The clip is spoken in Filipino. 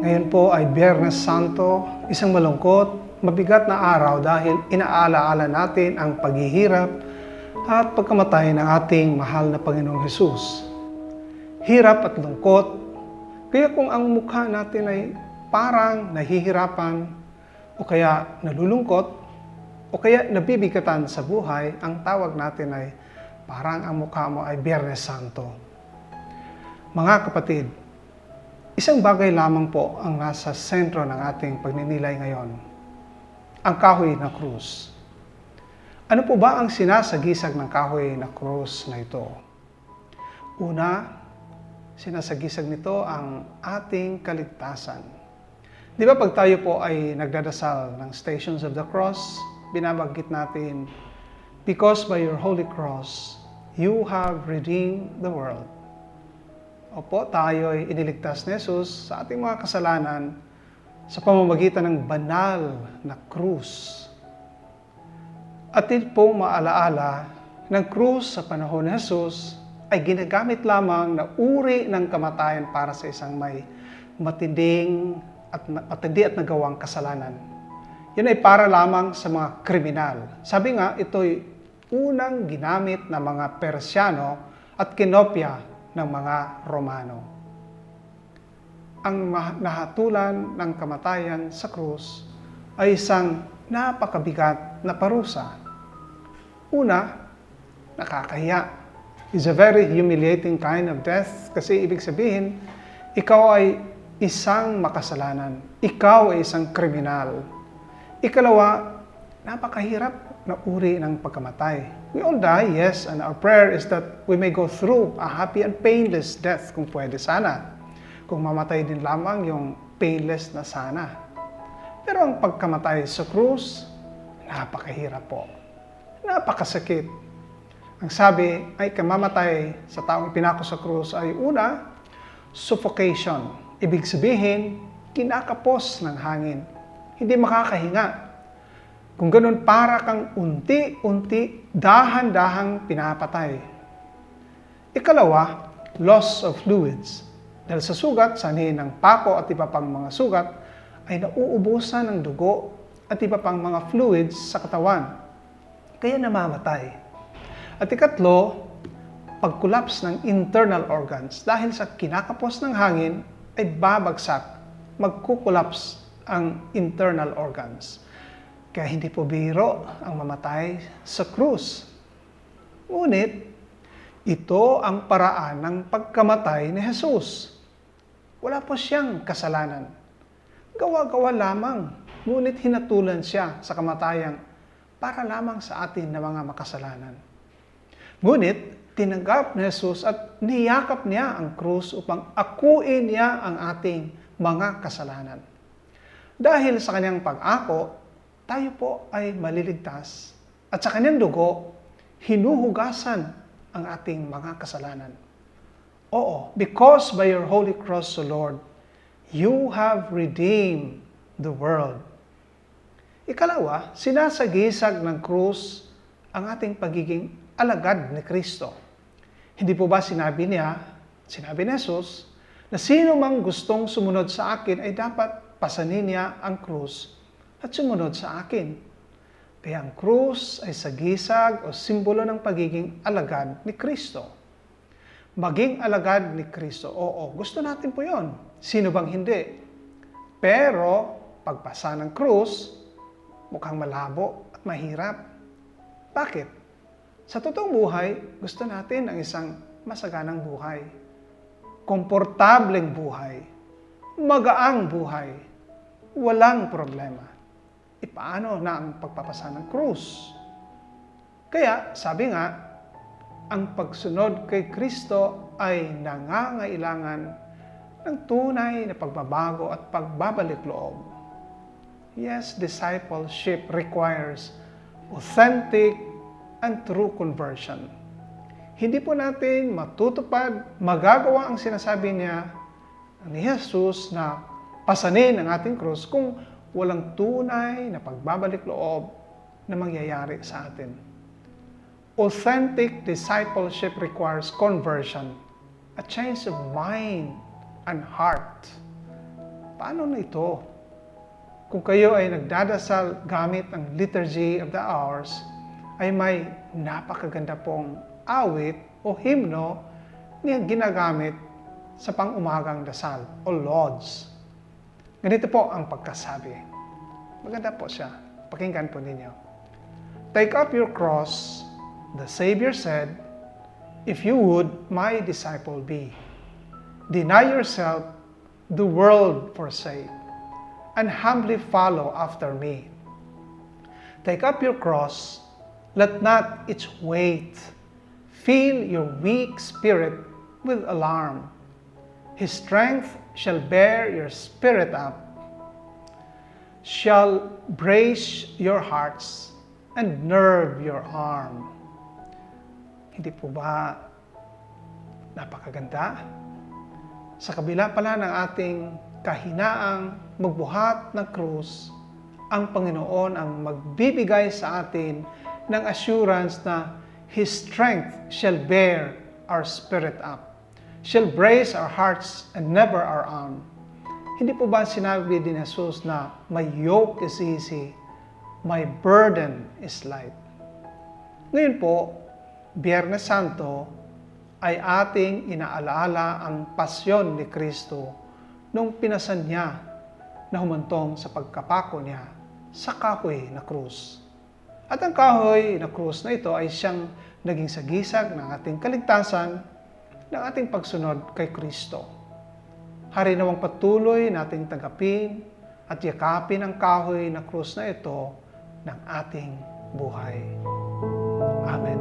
Ngayon po ay Biyernes Santo, isang malungkot, mabigat na araw dahil inaalaala natin ang paghihirap at pagkamatay ng ating mahal na Panginoong Hesus. Hirap at lungkot, kaya kung ang mukha natin ay parang nahihirapan o kaya nalulungkot o kaya nabibigatan sa buhay, ang tawag natin ay parang ang mukha mo ay Biyernes Santo. Mga kapatid, Isang bagay lamang po ang nasa sentro ng ating pagninilay ngayon. Ang kahoy na krus. Ano po ba ang sinasagisag ng kahoy na krus na ito? Una, sinasagisag nito ang ating kaligtasan. Di ba pag tayo po ay nagdadasal ng Stations of the Cross, binabanggit natin, Because by your holy cross, you have redeemed the world. Opo, tayo ay iniligtas ni Jesus sa ating mga kasalanan sa pamamagitan ng banal na krus. At din po maalaala ng krus sa panahon ni Jesus ay ginagamit lamang na uri ng kamatayan para sa isang may matinding at matindi at nagawang kasalanan. Yun ay para lamang sa mga kriminal. Sabi nga, ito'y unang ginamit ng mga Persyano at kinopya ng mga Romano. Ang nahatulan ng kamatayan sa krus ay isang napakabigat na parusa. Una, nakakahiya. It's a very humiliating kind of death kasi ibig sabihin, ikaw ay isang makasalanan. Ikaw ay isang kriminal. Ikalawa, napakahirap na uri ng pagkamatay. We all die, yes, and our prayer is that we may go through a happy and painless death kung pwede sana. Kung mamatay din lamang yung painless na sana. Pero ang pagkamatay sa krus, napakahirap po. Napakasakit. Ang sabi ay kamamatay sa taong ipinako sa krus ay una, suffocation. Ibig sabihin, kinakapos ng hangin. Hindi makakahinga. Kung ganun, para kang unti-unti, dahan-dahang pinapatay. Ikalawa, loss of fluids. Dahil sa sugat, sanhin ng pako at iba pang mga sugat, ay nauubusan ng dugo at iba pang mga fluids sa katawan. Kaya namamatay. At ikatlo, pag-collapse ng internal organs. Dahil sa kinakapos ng hangin, ay babagsak, magkukulaps ang internal organs. Kaya hindi po biro ang mamatay sa krus. Ngunit, ito ang paraan ng pagkamatay ni Jesus. Wala po siyang kasalanan. Gawa-gawa lamang, ngunit hinatulan siya sa kamatayan para lamang sa atin na mga makasalanan. Ngunit, tinanggap ni Jesus at niyakap niya ang krus upang akuin niya ang ating mga kasalanan. Dahil sa kanyang pag-ako, tayo po ay maliligtas. At sa kanyang dugo, hinuhugasan ang ating mga kasalanan. Oo, because by your holy cross, O Lord, you have redeemed the world. Ikalawa, sinasagisag ng krus ang ating pagiging alagad ni Kristo. Hindi po ba sinabi niya, sinabi ni Jesus, na sino mang gustong sumunod sa akin ay dapat pasanin niya ang krus at sumunod sa akin. Kaya ang krus ay sagisag o simbolo ng pagiging alagad ni Kristo. Maging alagad ni Kristo, oo, gusto natin po yon. Sino bang hindi? Pero, pagpasa ng krus, mukhang malabo at mahirap. Bakit? Sa totoong buhay, gusto natin ang isang masaganang buhay. Komportableng buhay. Magaang buhay. Walang problema. Ipaano na ang pagpapasa ng krus? Kaya, sabi nga, ang pagsunod kay Kristo ay nangangailangan ng tunay na pagbabago at pagbabalik loob. Yes, discipleship requires authentic and true conversion. Hindi po natin matutupad, magagawa ang sinasabi niya ni Jesus na pasanin ang ating krus kung walang tunay na pagbabalik loob na mangyayari sa atin. Authentic discipleship requires conversion, a change of mind and heart. paano na ito? Kung kayo ay nagdadasal gamit ang Liturgy of the Hours, ay may napakaganda pong awit o himno na ginagamit sa pang-umagang dasal o lauds. Ganito po ang pagkasabi. Maganda po siya. Pakinggan po ninyo. Take up your cross, the Savior said, if you would my disciple be. Deny yourself, the world forsake, and humbly follow after me. Take up your cross, let not its weight fill your weak spirit with alarm. His strength shall bear your spirit up, shall brace your hearts and nerve your arm. Hindi po ba napakaganda? Sa kabila pala ng ating kahinaang magbuhat ng krus, ang Panginoon ang magbibigay sa atin ng assurance na His strength shall bear our spirit up, shall brace our hearts and never our arm. Hindi po ba sinabi din Jesus na my yoke is easy, my burden is light? Ngayon po, Biyernes Santo ay ating inaalaala ang pasyon ni Kristo nung pinasan niya na humantong sa pagkapako niya sa kahoy na krus. At ang kahoy na krus na ito ay siyang naging sagisag ng ating kaligtasan ng ating pagsunod kay Kristo. Harinawang patuloy nating tanggapin at yakapin ang kahoy na krus na ito ng ating buhay. Amen.